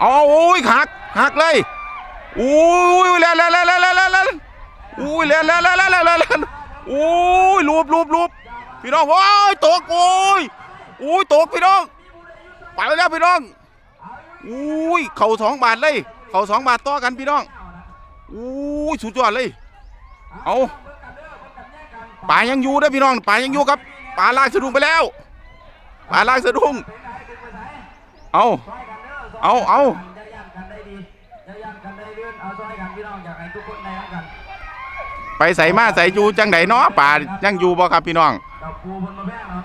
เอาโอ้ยหักหักเลยอุ้ยแล้วแล้วแล้วแล้วแล้วแล้วอุ้ยแล้วแล้วแล้วแล้วแล้วแล้วอุ้ยลูบลูบลูบพี่น้องโอ้ยตกโอ้ยโอ้ยตกพี่น้องไปแล้วพี่น้องอุ้ยเข่าสองบาทเลย เข่าสองบาทต่อกันพี่น้องอุ้ยสุดยอดเลยเอาป่ายังอยู่นะพี่น้องป่ายังอยู่ครับป่าลากสะดุ้งไปแล้วป่าลากสะดุ้งเอา เอาเอาจะย่ำกันได้ดีจะย่ำกันได้เลื่อนเอาซอยกันพี่น้องอยากให้ทุกคนได้รับกันไปใส่มาใส่อยู่จังไดเนาะป่ายังอยู่บ่ครับพี่น้องดอกปูบนมาแพงเนาะ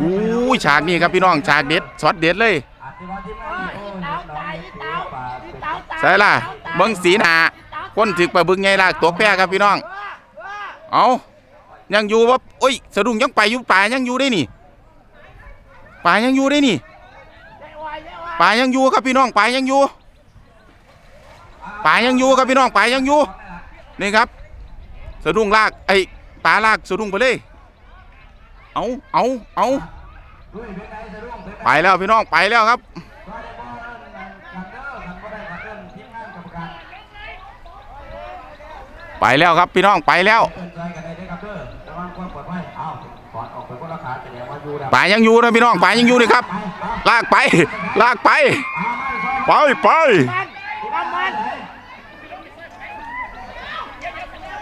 อู้ยฉากนี้ครับพี่น้องฉากเด็ดช็อตเด็ดเลยอาทิตย์วันที่มาโอ้ยน้องน้องป่าเป็นใส่ล่ะเบิ่งสีหน้าคนถึกปลาบึกไงลากตัวแพร่ครับพี่น้อง เอายังอยู่บ่โอ้ยสะดุ้งยังไปอยู่ป่ายังอยู่ได้นี่ป่ายังอยู่ได้นี่ ป่ายังอยู่ครับพี่น้องป่ายังอยู่ป่ายังอยู่ครับพี่น้องป่ายังอยู่นี่ครับสะดุ้งลากไอ้ป่าลากสะดุ้งไปเลยเอาเอาเอาไปแล้วพี่น้องไปแล้วครับไปแล้วครับพี่น้องไปแล้วเตือนใจกันได้ด้วยครับเด้อระวังความปลอดภัยเอาก่อนออกไปคนละขาแสดงอยู่แล้วป่ายังอยู่นะพี่น้องป่ายังอยู่นี่ครับ ลากไป ลากไป ไปไป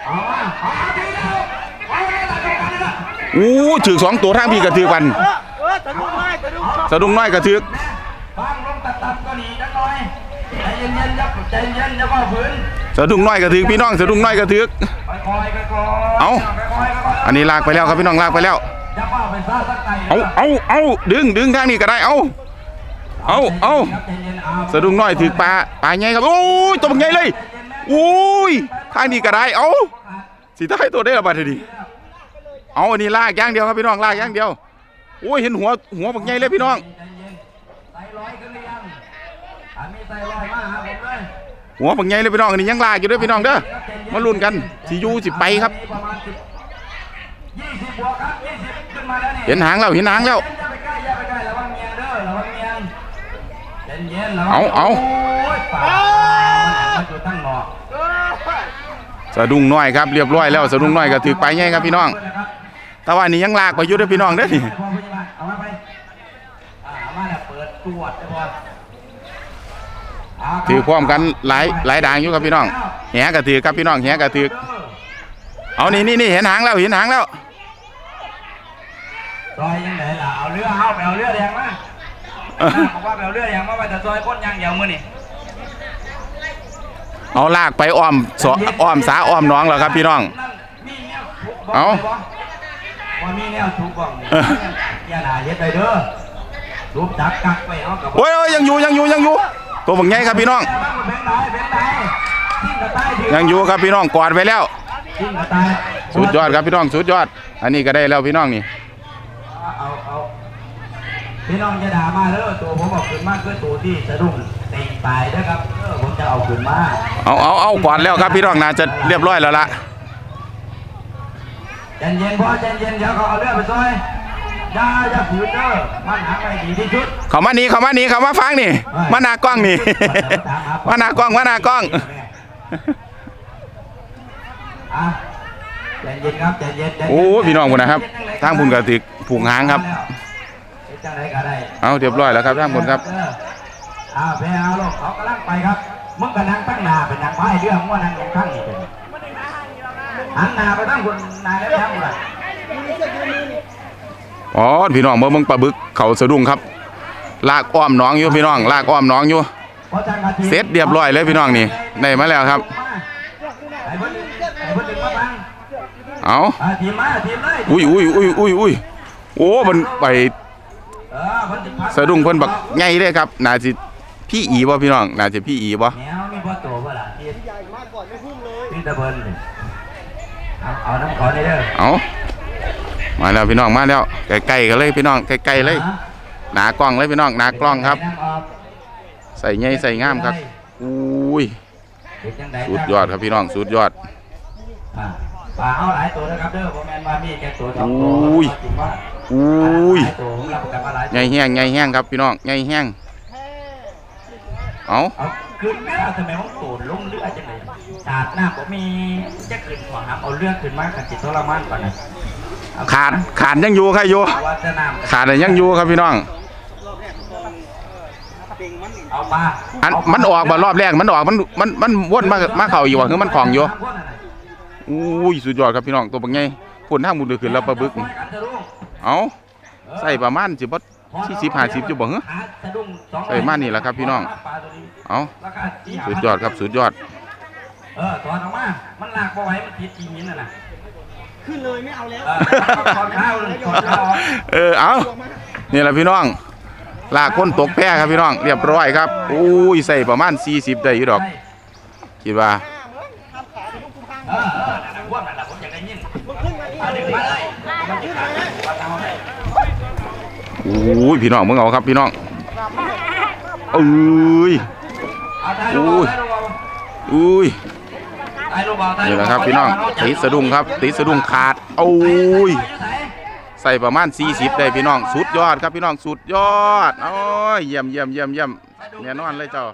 เอามาเอามาดีแล้วเอามาละเอามาละอู้ถือสองตัวทางพี่กระถือกันสะดุ้งน้อยกระถือฟังลมตัดตัดก็หนีจังน่อยใจเย็นๆยับเย็นอย่าว่าฝืนสะดุ้งน้อยกระถือพี่น้องสะดุ้งน้อยกระถือเอาอันนี้ลากไปแล้วครับพี่น้องลากไปแล้ว อย่าว่าไปซ่าสักไก่เอาเอาเอาดึงดึงทางนี้ก็ได้เอาเอาเอาใจเย็นๆเอาสะดุ้งน้อยถือปลาปลาใหญ่ครับโอ้ยตัวใหญ่เลยโอ้ยทางนี้ก็ได้เอาสีท้ายตัวได้ระบาดทีเอาอันนี้ลากอย่างเดียวครับพี่น้องลากอย่างเดียวโอ้ยเห็นหัวหัวบักใหญ่เลยพี่น้องใจเย็นไตลอยขึ้นหรือยังอันมีไตลอยมาหาผมเลยหัวบักใหญ่เลยพี่น้องอันนี้ยังลากอยู่ด้วยพี่น้องเด้อมาลุ้นกันสิอยู่สิไปครับ ประมาณสิบยี่สิบบวกครับยี่สิบขึ้นมาแล้วนี่เห็นหางแล้วเห็นหางแล้วอย่าไปใกล้อย่าไปใกล้ระวังเมียงเด้อระวังเมียงเย็นๆระวังเอาเอาโอ้ยป่ามันอยู่ตั้งหนอกสะดุ้งน้อยครับเรียบร้อยแล้วสะดุ้งน้อยก็ถือไปใหญ่ครับพี่น้อง แต่ว่านี่ยังลากไปอยู่ด้วยพี่น้องเด้อนี่เอามาไปอ่าเอามาเนี่ยเปิดตรวจได้บ่เาครับถือพร้อมกันหลายหลายด่างอยู่ครับพี่น้องแหก็ถือครับพี่น้องแหก็ถือเอานี่นี่นี่เห็นหางแล้วเห็นหางแล้ว ซอยยังไงล่ะเอาเรือเอาไปเอาเรือแดงมาบอกว่าไปเอาเรือแดงมาไปแต่ซอยก้นยางเดียวมื้อนี่เอาลากไปอ้อมสออ้อมสาอ้อมหน้องแล้วครับพี่น้องนั่นมีแนวทุกบ้เอางไหมบ่ว่ามีแนวทุกบ้องนี่เอออย่าหนาเฮ็ดไปเด้อทุบจักกักไปเอากับโอ้ยโอ้ยยังอยู่ยังอยู่ยังอยู่ตัวบักใหญ่ครับพี่น้องแบงค์ไหนแบงค์ไหนทิ้งกระต่ายถืยังอยู่ครับพี่น้องกอดไปแล้วทิ้งกระต่ายสุดยอดครับพี่น้องสุดยอด อันนี้ก็ได้แล้วพี่น้องนี่เอาเอา พี่น้องจะด่ามาเด้อตัวผมบอกขึ้นมาคือตัวที่สะดุ้งตีตายเด้อครับเออผมจะเอาขึ้นมาเอาเอาเอากอดแล้วครับพี่น้องน่าจะเรียบร้อยแล้วล่ะใจเย็นพ่อใจเย็นเดี๋ยวเขาเอาเรือไปซอยอย่าอย่าฝืนเด้อมันหาไปดีที่สุดเขามานี่เขามานี่เขามาฟังนี่มาหน้ากล้องนี่มาหน้ากล้องมาหน้ากล้องอะใจเย็นครับใจเย็นใจเย็นโอ้พี่น้องพุ่นนะครับทางพุ่นก็ติกผูกหางครับเฮ็ด จังไดก็ได้เอาเรียบร้อยแล้วครับทางพุ่นครับอ้าวแพ้เอาลูกเขากำลังไปครับมึงก็นั่งตั้งหน้าเป็นนางฟ้าให้เรื่องมึงว่านั่งอย่างข้างนี่เป็นหันหน้าไปตั้งคนหน้าแล้วทำอะไรอ๋อพี่น้องเบิ่งเบิ่งปลาบึกเขาสะดุ้งครับ ลากอ้อมหน้องอยู่พี่น้อง ลากอ้อมหน้องอยู่พอจังกะทิเสร็จเรียบร้อยเลยพี่น้องนี่ได้มาแล้วครับไอ้เพิ่นไอ้เพิ่นดึงมาบังเอาอ่าทีมมาทีมเลยอุ้ยอุ้ยอุ้ยอุ้ยอุ้ยโอ้มันไปเออเพิ่น สิพักสะดุ้งเพิ่นบักใหญ่เลยครับน่าสิพี่อีบ่พี่น้องน่าจะพี่อีบ่แนวมีพ่อโตบ่ล่ะที่ใหญ่มากก่อนไม่พุ่งเลยที่ตะเพิ่นนี่เอาเอาน้ำขอได้เด้อเอามาแล้วพี่น้องมาแล้วใกล้ๆกันเลยพี่น้องใกล้ๆเลยฮะหนากล้องเลยพี่น้องหนากล้องครับนั่ออกใส่ใหญ่ใส่งามครับอุ้ยเฮ็จังใสุดยอดครับพี่น้องสุดยอดอ่าปลาเอาหลายตัวนะครับเด้อบ่แม่นว่ามีแค่ตัวสองตัวอุ้ยจริงว่า อุ้ยหลายตัวผมรับประกันว่าหลายตัวใหญ่แห้งใหญ่แห้งครับพี่น้องใหญ่แห้งเอาเอาขึ้นเรือทำไมต้องตูนลงเรือจังเลยสาดน้ำผมมีจะขึ้นขวางเอาเรือขึ้นมากันจิตทรมานก่อนนะเอขาดขาดยังอยู่ใครอยู่เอาว่าจะน้ำขาดอะไรยังอยู่ครับพี่น้องเอาปลาอันมันออกมารอบแรกมันออกมันมันมันวนมามาเข่าอยู่ว่ะคือมันของอยู่อุ้ยสุดยอดครับพี่น้องตัวบักไงพุ่นทางบุญเดือขึ้นแล้วปลาบึกนี่ เอาใส่ประมาณสิบ่ที่สิบห้าสิบอยู่บ่เหรอใส่มานี่แหละครับพี่น้อง เอาสุดยอดครับสุดยอด เออถอนออกมามันลากบ่ไหวมันติดจีมินน่ะนะขึ้นเลยไม่เอาแล้วเออถอนเท้าเลยถอนเท้าออกเออเอานี่แหละพี่น้องลากคนตกแพร่ครับพี่น้องเรียบร้อยครับอุ้ยใส่ประมาณ40ได้อยู่ดอกคิดว่าเออเออนั่นน่ะพวกนั่นน่ะผมอยากได้ยิน เอาดึงมาเลยมันจะขาดวัดเอาให้อุ้ยพี่น้องมึงเอาครับพี่น้องเอ้ยอาถ่ายอุ้ยนี่แหละครับพี่น้องติสะดุ้งครับติสะดุ้งขาดโอ้ยใส่ประมาณ 40 ได้พี่น้องสุดยอดครับพี่น้องสุดยอดโอ้ยเยี่ยมเยี่ยมเยี่ยมเยี่ยมแน่นอนเลยเจ้า